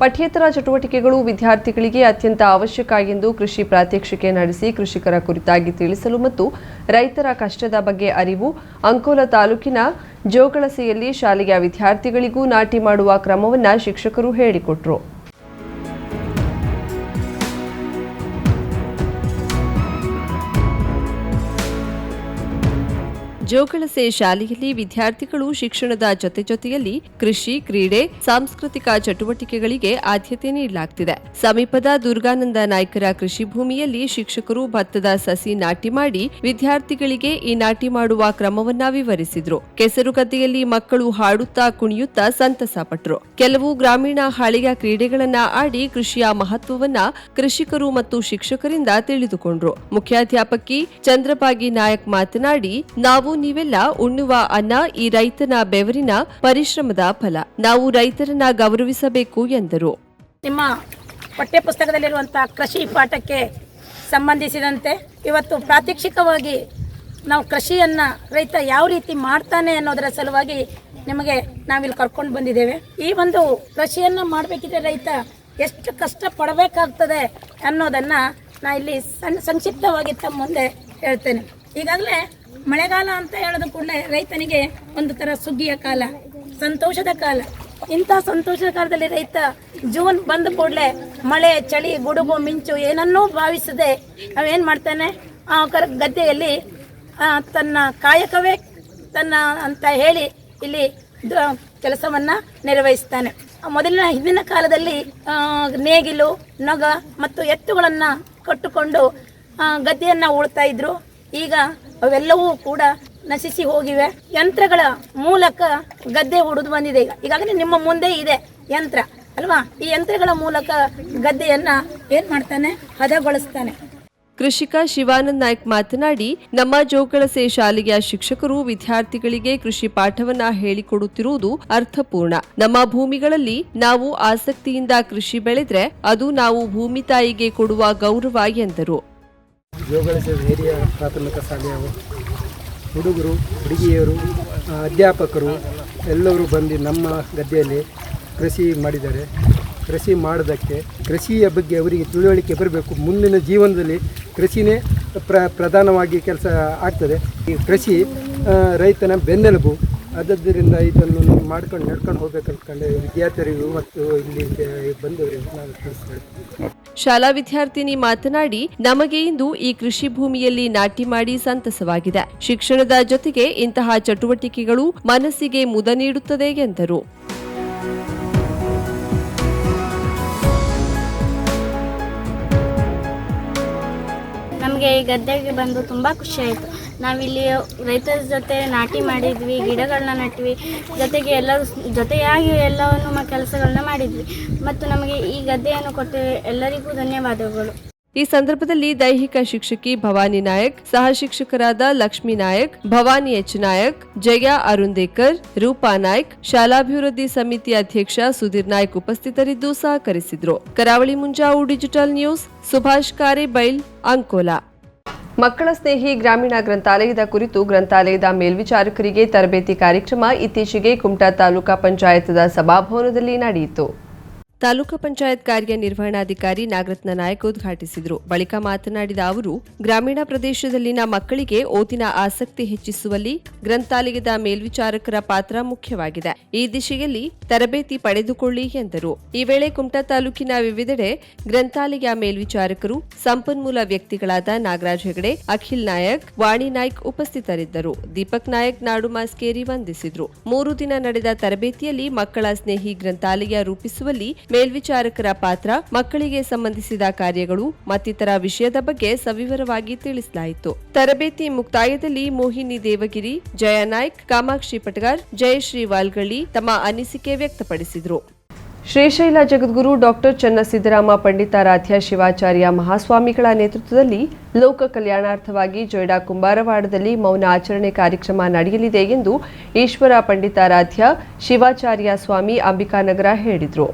ಪಠ್ಯೇತರ ಚಟುವಟಿಕೆಗಳು ವಿದ್ಯಾರ್ಥಿಗಳಿಗೆ ಅತ್ಯಂತ ಅವಶ್ಯಕ ಎಂದು ಕೃಷಿ ಪ್ರಾತ್ಯಕ್ಷಿಕೆ ನಡೆಸಿ ಕೃಷಿಕರ ಕುರಿತಾಗಿ ತಿಳಿಸಲು ಮತ್ತು ರೈತರ ಕಷ್ಟದ ಬಗ್ಗೆ ಅರಿವು, ಅಂಕೋಲ ತಾಲೂಕಿನ ಜೋಗಳಸೆಯಲ್ಲಿ ಶಾಲೆಯ ವಿದ್ಯಾರ್ಥಿಗಳಿಗೂ ನಾಟಿ ಮಾಡುವ ಕ್ರಮವನ್ನು ಶಿಕ್ಷಕರು ಹೇಳಿಕೊಟ್ರು. ಜೋಗಳಸೆ ಶಾಲೆಯಲ್ಲಿ ವಿದ್ಯಾರ್ಥಿಗಳು ಶಿಕ್ಷಣದ ಜೊತೆ ಜೊತೆಯಲ್ಲಿ ಕೃಷಿ, ಕ್ರೀಡೆ, ಸಾಂಸ್ಕೃತಿಕ ಚಟುವಟಿಕೆಗಳಿಗೆ ಆದ್ಯತೆ ನೀಡಲಾಗ್ತಿದೆ. ಸಮೀಪದ ದುರ್ಗಾನಂದ ನಾಯ್ಕರ ಕೃಷಿ ಭೂಮಿಯಲ್ಲಿ ಶಿಕ್ಷಕರು ಭತ್ತದ ಸಸಿ ನಾಟಿ ಮಾಡಿ ವಿದ್ಯಾರ್ಥಿಗಳಿಗೆ ಈ ನಾಟಿ ಮಾಡುವ ಕ್ರಮವನ್ನ ವಿವರಿಸಿದ್ರು. ಕೆಸರು ಗದ್ದೆಯಲ್ಲಿ ಮಕ್ಕಳು ಹಾಡುತ್ತಾ ಕುಣಿಯುತ್ತಾ ಸಂತಸ ಪಟ್ಟರು ಕೆಲವು ಗ್ರಾಮೀಣ ಹಳೆಯ ಕ್ರೀಡೆಗಳನ್ನ ಆಡಿ ಕೃಷಿಯ ಮಹತ್ವವನ್ನ ಕೃಷಿಕರು ಮತ್ತು ಶಿಕ್ಷಕರಿಂದ ತಿಳಿದುಕೊಂಡ್ರು. ಮುಖ್ಯಾಧ್ಯಾಪಕಿ ಚಂದ್ರಬಾಗಿ ನಾಯಕ್ ಮಾತನಾಡಿ, ನಾವು ನೀವೆಲ್ಲ ಉಣ್ಣುವ ಅನ್ನ ಈ ರೈತನ ಬೆವರಿನ ಪರಿಶ್ರಮದ ಫಲ. ನಾವು ರೈತರನ್ನ ಗೌರವಿಸಬೇಕು ಎಂದರು. ನಿಮ್ಮ ಪಠ್ಯಪುಸ್ತಕದಲ್ಲಿರುವಂಥ ಕೃಷಿ ಪಾಠಕ್ಕೆ ಸಂಬಂಧಿಸಿದಂತೆ ಇವತ್ತು ಪ್ರಾತ್ಯಕ್ಷಿಕವಾಗಿ ನಾವು ಕೃಷಿಯನ್ನ ರೈತ ಯಾವ ರೀತಿ ಮಾಡ್ತಾನೆ ಅನ್ನೋದರ ಸಲುವಾಗಿ ನಿಮಗೆ ನಾವಿಲ್ಲಿ ಕರ್ಕೊಂಡು ಬಂದಿದ್ದೇವೆ. ಈ ಒಂದು ಕೃಷಿಯನ್ನ ಮಾಡಬೇಕಿದ್ರೆ ರೈತ ಎಷ್ಟು ಕಷ್ಟ ಪಡಬೇಕಾಗ್ತದೆ ಅನ್ನೋದನ್ನ ನಾ ಇಲ್ಲಿ ಸಣ್ಣ ಸಂಕ್ಷಿಪ್ತವಾಗಿ ತಮ್ಮ ಮುಂದೆ ಹೇಳ್ತೇನೆ. ಈಗಾಗಲೇ ಮಳೆಗಾಲ ಅಂತ ಹೇಳೋದು ಕೂಡಲೇ ರೈತನಿಗೆ ಒಂದು ಥರ ಸುಗ್ಗಿಯ ಕಾಲ, ಸಂತೋಷದ ಕಾಲ. ಇಂಥ ಸಂತೋಷದ ಕಾಲದಲ್ಲಿ ರೈತ ಜೂನ್ ಬಂದ ಕೂಡಲೇ ಮಳೆ, ಚಳಿ, ಗುಡುಗು, ಮಿಂಚು ಏನನ್ನೂ ಭಾವಿಸದೆ ಅವೇನು ಮಾಡ್ತಾನೆ? ಆ ಕರ ಗದ್ದೆಯಲ್ಲಿ ತನ್ನ ಕಾಯಕವೇ ತನ್ನ ಅಂತ ಹೇಳಿ ಇಲ್ಲಿ ಕೆಲಸವನ್ನ ನಿರ್ವಹಿಸ್ತಾನೆ. ಮೊದಲಿನ ಹಿಂದಿನ ಕಾಲದಲ್ಲಿ ನೇಗಿಲು, ನಗ ಮತ್ತು ಎತ್ತುಗಳನ್ನು ಕಟ್ಟುಕೊಂಡು ಗದ್ದೆಯನ್ನ ಉಳ್ತಾ ಇದ್ರು. ಈಗ ಅವೆಲ್ಲವೂ ಕೂಡ ನಶಿಸಿ ಹೋಗಿವೆ. ಯಂತ್ರಗಳ ಮೂಲಕ ಗದ್ದೆ ಹೊಡೆದು ಬಂದಿದೆ ಈಗ. ಈಗಾಗಲೇ ನಿಮ್ಮ ಮುಂದೆ ಇದೆ ಯಂತ್ರ, ಅಲ್ವಾ? ಈ ಯಂತ್ರಗಳ ಮೂಲಕ ಗದ್ದೆಯನ್ನ ಏನ್ ಮಾಡ್ತಾನೆ? ಹದಗೊಳಿಸ್ತಾನೆ. ಕೃಷಿಕ ಶಿವಾನಂದ್ ನಾಯ್ಕ್ ಮಾತನಾಡಿ, ನಮ್ಮ ಜೋಗಳಸೆ ಶಾಲೆಯ ಶಿಕ್ಷಕರು ವಿದ್ಯಾರ್ಥಿಗಳಿಗೆ ಕೃಷಿ ಪಾಠವನ್ನ ಹೇಳಿಕೊಡುತ್ತಿರುವುದು ಅರ್ಥಪೂರ್ಣ. ನಮ್ಮ ಭೂಮಿಗಳಲ್ಲಿ ನಾವು ಆಸಕ್ತಿಯಿಂದ ಕೃಷಿ ಬೆಳೆದ್ರೆ ಅದು ನಾವು ಭೂಮಿ ತಾಯಿಗೆ ಕೊಡುವ ಗೌರವ ಎಂದರು. ಜೋಗಳಸೆ ಹಿರಿಯ ಪ್ರಾಥಮಿಕ ಶಾಲೆಯ ಹುಡುಗರು, ಹುಡುಗಿಯರು, ಅಧ್ಯಾಪಕರು ಎಲ್ಲರೂ ಬಂದು ನಮ್ಮ ಗದ್ದೆಯಲ್ಲಿ ಕೃಷಿ ಮಾಡಿದ್ದಾರೆ. ಕೃಷಿ ಮಾಡೋದಕ್ಕೆ, ಕೃಷಿಯ ಬಗ್ಗೆ ಅವರಿಗೆ ತಿಳುವಳಿಕೆ ಬರಬೇಕು. ಮುಂದಿನ ಜೀವನದಲ್ಲಿ ಕೃಷಿನೇ ಪ್ರ, ಪ್ರಧಾನವಾಗಿ ಕೆಲಸ ಆಗ್ತದೆ. ಈ ಕೃಷಿ ರೈತನ ಬೆನ್ನೆಲುಬು. ಆದ್ದರಿಂದ ಇದನ್ನು ಮಾಡ್ಕೊಂಡು ನಡ್ಕೊಂಡು ಹೋಗ್ಬೇಕು ಅಂದ್ಕೊಂಡೆ ವಿದ್ಯಾರ್ಥಿಗಳಿಗೂ ಮತ್ತು ಇಲ್ಲಿ ಬಂದವರಿಗೂ ನಾನು ತಿಳಿಸ್ತೇನೆ ಶಾಲಾ ವಿದ್ಯಾರ್ಥಿನಿ ಮಾತನಾಡಿ, ನಮಗೆ ಇಂದು ಈ ಕೃಷಿ ಭೂಮಿಯಲ್ಲಿ ನಾಟಿ ಮಾಡಿ ಸಂತಸವಾಗಿದೆ. ಶಿಕ್ಷಣದ ಜೊತೆಗೆ ಇಂತಹ ಚಟುವಟಿಕೆಗಳು ಮನಸ್ಸಿಗೆ ಮುದ ನೀಡುತ್ತದೆ ಎಂದರು. ನಮಗೆ ಈ ಗದ್ದೆಗೆ ಬಂದು ತುಂಬಾ ಖುಷಿ ಆಯಿತು. ನಾವಿಲ್ಲಿ ರೈತರ ಜೊತೆ ನಾಟಿ ಮಾಡಿದ್ವಿ ಗಿಡಗಳನ್ನ ನಟ್ವಿ ಜೊತೆಗೆ ಎಲ್ಲ ಜೊತೆಯಾಗಿ ಎಲ್ಲವನ್ನು ಕೆಲಸಗಳನ್ನ ಮಾಡಿದ್ವಿ. ಮತ್ತು ನಮಗೆ ಈ ಗದ್ದೆಯನ್ನು ಕೊಟ್ಟು ಎಲ್ಲರಿಗೂ ಧನ್ಯವಾದಗಳು. ಈ ಸಂದರ್ಭದಲ್ಲಿ ದೈಹಿಕ ಶಿಕ್ಷಕಿ ಭವಾನಿ ನಾಯಕ್, ಸಹ ಶಿಕ್ಷಕರಾದ ಲಕ್ಷ್ಮೀ ನಾಯಕ್, ಭವಾನಿ ಎಚ್ ನಾಯಕ್, ಜಯ ಅರುಂದೇಕರ್, ರೂಪಾ ನಾಯ್ಕ್, ಶಾಲಾಭಿವೃದ್ಧಿ ಸಮಿತಿ ಅಧ್ಯಕ್ಷ ಸುಧೀರ್ ನಾಯ್ಕ್ ಉಪಸ್ಥಿತರಿದ್ದು ಸಹಕರಿಸಿದ್ರು. Karavali Munjavu digital news, Subhash Karebail, Ankola. ಮಕ್ಕಳ ಸ್ನೇಹಿ ಗ್ರಾಮೀಣ ಗ್ರಂಥಾಲಯದ ಕುರಿತು ಗ್ರಂಥಾಲಯದ ಮೇಲ್ವಿಚಾರಕರಿಗೆ ತರಬೇತಿ ಕಾರ್ಯಕ್ರಮ ಇತ್ತೀಚೆಗೆ ಕುಮಟಾ ತಾಲೂಕಾ ಪಂಚಾಯತದ ಸಭಾಭವನದಲ್ಲಿ ನಡೆಯಿತು. ತಾಲೂಕು ಪಂಚಾಯತ್ ಕಾರ್ಯನಿರ್ವಹಣಾಧಿಕಾರಿ ನಾಗರತ್ನ ನಾಯಕ್ ಉದ್ಘಾಟಿಸಿದರು. ಬಳಿಕ ಮಾತನಾಡಿದ ಅವರು, ಗ್ರಾಮೀಣ ಪ್ರದೇಶದಲ್ಲಿನ ಮಕ್ಕಳಿಗೆ ಓದಿನ ಆಸಕ್ತಿ ಹೆಚ್ಚಿಸುವಲ್ಲಿ ಗ್ರಂಥಾಲಯದ ಮೇಲ್ವಿಚಾರಕರ ಪಾತ್ರ ಮುಖ್ಯವಾಗಿದೆ. ಈ ದಿಶೆಯಲ್ಲಿ ತರಬೇತಿ ಪಡೆದುಕೊಳ್ಳಿ ಎಂದರು. ಈ ವೇಳೆ ಕುಮಟಾ ತಾಲೂಕಿನ ವಿವಿಧೆಡೆ ಗ್ರಂಥಾಲಯ ಮೇಲ್ವಿಚಾರಕರು, ಸಂಪನ್ಮೂಲ ವ್ಯಕ್ತಿಗಳಾದ ನಾಗರಾಜ್ ಹೆಗಡೆ, ಅಖಿಲ್ ನಾಯಕ್, ವಾಣಿ ನಾಯ್ಕ್ ಉಪಸ್ಥಿತರಿದ್ದರು. ದೀಪಕ್ ನಾಯಕ್ ನಾಡು ಮಾಸ್ಕೇರಿ ವಂದಿಸಿದರು. ಮೂರು ದಿನ ನಡೆದ ತರಬೇತಿಯಲ್ಲಿ ಮಕ್ಕಳ ಸ್ನೇಹಿ ಗ್ರಂಥಾಲಯ ರೂಪಿಸುವಲ್ಲಿ ಮೇಲ್ವಿಚಾರಕರ ಪಾತ್ರ, ಮಕ್ಕಳಿಗೆ ಸಂಬಂಧಿಸಿದ ಕಾರ್ಯಗಳು, ಮತ್ತಿತರ ವಿಷಯದ ಬಗ್ಗೆ ಸವಿವರವಾಗಿ ತಿಳಿಸಲಾಯಿತು. ತರಬೇತಿ ಮುಕ್ತಾಯದಲ್ಲಿ ಮೋಹಿನಿ ದೇವಗಿರಿ, ಜಯ ನಾಯ್ಕ್, ಕಾಮಾಕ್ಷಿ ಪಟಗಾರ್, ಜಯಶ್ರೀ ವಾಲ್ಗಳ್ಳಿ ತಮ್ಮ ಅನಿಸಿಕೆ ವ್ಯಕ್ತಪಡಿಸಿದರು. ಶ್ರೀಶೈಲ ಜಗದ್ಗುರು ಡಾಕ್ಟರ್ ಚನ್ನಸಿದ್ದರಾಮ ಪಂಡಿತಾರಾಧ್ಯ ಶಿವಾಚಾರ್ಯ ಮಹಾಸ್ವಾಮಿಗಳ ನೇತೃತ್ವದಲ್ಲಿ ಲೋಕ ಕಲ್ಯಾಣಾರ್ಥವಾಗಿ ಜೊಯ್ಡಾ ಕುಂಬಾರವಾಡದಲ್ಲಿ ಮೌನ ಆಚರಣೆ ಕಾರ್ಯಕ್ರಮ ನಡೆಯಲಿದೆ ಎಂದು ಈಶ್ವರ ಪಂಡಿತಾರಾಧ್ಯ ಶಿವಾಚಾರ್ಯ ಸ್ವಾಮಿ ಅಂಬಿಕಾನಗರ ಹೇಳಿದರು.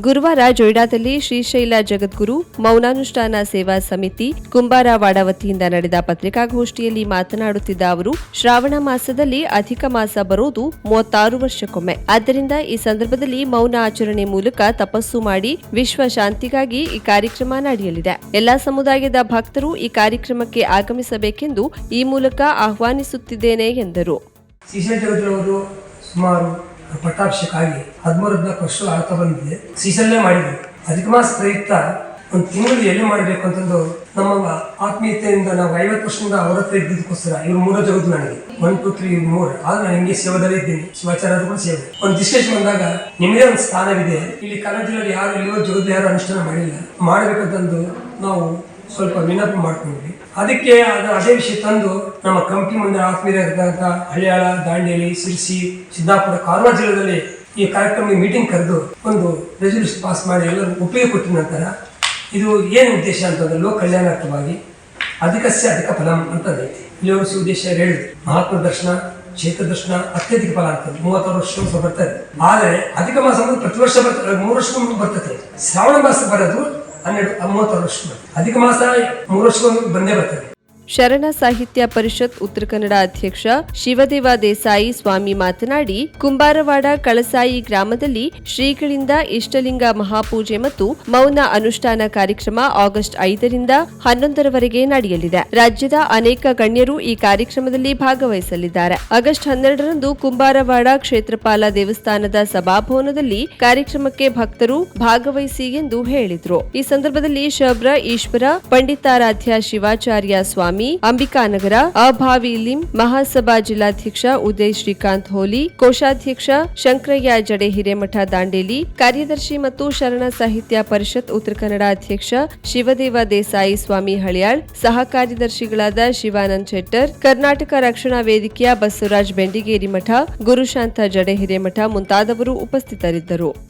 ಗುರುವಾರ ಜೊಯ್ಡಾದಲ್ಲಿ ಶ್ರೀಶೈಲ ಜಗದ್ಗುರು, ಮೌನಾನುಷ್ಠಾನ ಸೇವಾ ಸಮಿತಿ, ಕುಂಬಾರವಾಡ ವತಿಯಿಂದ ನಡೆದ ಪತ್ರಿಕಾಗೋಷ್ಠಿಯಲ್ಲಿ ಮಾತನಾಡುತ್ತಿದ್ದ ಅವರು, ಶ್ರಾವಣ ಮಾಸದಲ್ಲಿ ಅಧಿಕ ಮಾಸ ಬರೋದು ಮೂವತ್ತಾರು ವರ್ಷಕ್ಕೊಮ್ಮೆ. ಆದ್ದರಿಂದ ಈ ಸಂದರ್ಭದಲ್ಲಿ ಮೌನ ಆಚರಣೆ ಮೂಲಕ ತಪಸ್ಸು ಮಾಡಿ ವಿಶ್ವ ಶಾಂತಿಗಾಗಿ ಈ ಕಾರ್ಯಕ್ರಮ ನಡೆಯಲಿದೆ. ಎಲ್ಲಾ ಸಮುದಾಯದ ಭಕ್ತರು ಈ ಕಾರ್ಯಕ್ರಮಕ್ಕೆ ಆಗಮಿಸಬೇಕೆಂದು ಈ ಮೂಲಕ ಆಹ್ವಾನಿಸುತ್ತಿದ್ದೇನೆ ಎಂದರು. ಸುಮಾರು ಪಟ್ಟಾಭಿಷೇಕ ಆಗಿ ಹದಿಮೂರು ಹದಿನಾಲ್ಕು ವರ್ಷ ಆಗ್ತಾ ಬಂದಿದೆ ಸೀಸಲ್ಲೇ ಮಾಡಿದ್ವಿ ಅಧಿಕ ಮಾಸ ಪ್ರಯುಕ್ತ ಒಂದು ತಿಂಗಳು ಎಲ್ಲಿ ಮಾಡಬೇಕು ಅಂತಂದು ನಮ್ಮ ಆತ್ಮೀಯತೆಯಿಂದ ನಾವು ಐವತ್ತು ವರ್ಷದಿಂದ ಅವರ ಹತ್ರ ಇದ್ದಿದ್ದಕ್ಕೋಸ್ಕರ ಇವ್ರು ಮೂರ ಜಗತ್ತು ನನಗೆ. ಒನ್ ಟು ತ್ರೀ ಮೂರ್. ಆದ್ರೆ ನಾನು ಹಿಂಗೆ ಸೇವದಲ್ಲಿ ಇದ್ದೀನಿ. ಶಿವಾಚಾರ್ಯರು ಕೂಡ ಸೇವೆ. ಒಂದು ಡಿಸ್ಕಷನ್ ಬಂದಾಗ ನಿಮಗೆ ಒಂದು ಸ್ಥಾನವಿದೆ. ಇಲ್ಲಿ ಕನ್ನಡ ಜಿಲ್ಲೆಯಲ್ಲಿ ಯಾರು ಇಲ್ಲಿಯೋ ಜಗತ್ತು ಯಾರು ಅನುಷ್ಠಾನ ಮಾಡಿಲ್ಲ. ಮಾಡಬೇಕಂತಂದು ನಾವು ಸ್ವಲ್ಪ ವಿನಂತಿ ಮಾಡ್ಕೊಂಡ್ವಿ. ಅದಕ್ಕೆ ಅದು ಅದೇ ವಿಷಯ ತಂದು ನಮ್ಮ ಕಂಪನಿ ಮುಂದೆ ಆತ್ಮೀಯರಾದಂಥ ಹಳಿಯಾಳ, ದಾಂಡೇಲಿ, ಸಿರ್ಸಿ, ಸಿದ್ದಾಪುರ, ಕಾರವಾರ ಜಿಲ್ಲೆಯಲ್ಲಿ ಈ ಕಾರ್ಯಕ್ರಮ ಮೀಟಿಂಗ್ ಕರೆದು ಒಂದು ರೆಸಲ್ಯೂಷನ್ ಪಾಸ್ ಮಾಡಿ ಎಲ್ಲರೂ ಉಪಯೋಗ ಕೊಟ್ಟ ನಂತರ ಇದು ಏನು ಉದ್ದೇಶ ಅಂತಂದ್ರೆ ಲೋಕ ಕಲ್ಯಾಣಾರ್ಥವಾಗಿ ಅಧಿಕಸ್ಯ ಅಧಿಕ ಫಲಂ ಅಂತದೈತಿ ಇಲ್ಲಿ ಅವರು ಉದ್ದೇಶ ಹೇಳಿದ್ರು ಮಹಾತ್ಮ ದರ್ಶನ ಕ್ಷೇತ್ರ ದರ್ಶನ, ಅತ್ಯಧಿಕ ಫಲ ಆಗ್ತದೆ ಮೂವತ್ತಾರು ವರ್ಷ ಬರ್ತದೆ ಆದರೆ ಅಧಿಕ ಮಾಸ ಅಂದ್ರೆ ಪ್ರತಿ ವರ್ಷ ಬರ್ತದೆ, ಮೂರು ವರ್ಷ ಬರ್ತದೆ. ಶ್ರಾವಣ ಮಾಸ ಬರೋದು ಹನ್ನೆರಡು ಮೂವತ್ತಾರು ವರ್ಷ. ಬರ್ತದೆ ಅಧಿಕ ಮಾಸ ಮೂರು ವರ್ಷಕ್ಕೊಮ್ಮೆ ಬಂದೇ ಬರ್ತದೆ. ಶರಣ ಸಾಹಿತ್ಯ ಪರಿಷತ್ ಉತ್ತರ ಕನ್ನಡ ಅಧ್ಯಕ್ಷ ಶಿವದೇವ ದೇಸಾಯಿ ಸ್ವಾಮಿ ಮಾತನಾಡಿ, ಕುಂಬಾರವಾಡ ಕಳಸಾಯಿ ಗ್ರಾಮದಲ್ಲಿ ಶ್ರೀಗಳಿಂದ ಇಷ್ಟಲಿಂಗ ಮಹಾಪೂಜೆ ಮತ್ತು ಮೌನ ಅನುಷ್ಠಾನ ಕಾರ್ಯಕ್ರಮ ಆಗಸ್ಟ್ ಐದರಿಂದ ಹನ್ನೊಂದರವರೆಗೆ ನಡೆಯಲಿದೆ. ರಾಜ್ಯದ ಅನೇಕ ಗಣ್ಯರು ಈ ಕಾರ್ಯಕ್ರಮದಲ್ಲಿ ಭಾಗವಹಿಸಲಿದ್ದಾರೆ. ಆಗಸ್ಟ್ ಹನ್ನೆರಡರಂದು ಕುಂಬಾರವಾಡ ಕ್ಷೇತ್ರಪಾಲ ದೇವಸ್ಥಾನದ ಸಭಾಭವನದಲ್ಲಿ ಕಾರ್ಯಕ್ರಮಕ್ಕೆ ಭಕ್ತರು ಭಾಗವಹಿಸಿ ಎಂದು ಹೇಳಿದರು. ಈ ಸಂದರ್ಭದಲ್ಲಿ ಶಬ್ರ, ಈಶ್ವರ, ಪಂಡಿತಾರಾಧ್ಯ ಶಿವಾಚಾರ್ಯ ಸ್ವಾಮಿ ಅಂಬಿಕಾನಗರ, ಅಭಾವಿ ಲಿಂ ಮಹಾಸಭಾ ಜಿಲ್ಲಾಧ್ಯಕ್ಷ ಉದಯ್ ಶ್ರೀಕಾಂತ್ ಹೋಲಿ, ಕೋಶಾಧ್ಯಕ್ಷ ಶಂಕರಯ್ಯ ಜಡೆ ಹಿರೇಮಠ ದಾಂಡೇಲಿ, ಕಾರ್ಯದರ್ಶಿ ಮತ್ತು ಶರಣ ಸಾಹಿತ್ಯ ಪರಿಷತ್ ಉತ್ತರ ಕನ್ನಡ ಅಧ್ಯಕ್ಷ ಶಿವದೇವ ದೇಸಾಯಿ ಸ್ವಾಮಿ ಹಳಿಯಾಳ್, ಸಹ ಕಾರ್ಯದರ್ಶಿಗಳಾದ ಶಿವಾನಂದ್ ಶೆಟ್ಟರ್, ಕರ್ನಾಟಕ ರಕ್ಷಣಾ ವೇದಿಕೆಯ ಬಸವರಾಜ್ ಬೆಂಡಿಗೇರಿ ಮಠ, ಗುರುಶಾಂತ ಜಡೆ ಹಿರೇಮಠ ಮುಂತಾದವರು ಉಪಸ್ಥಿತರಿದ್ದರು.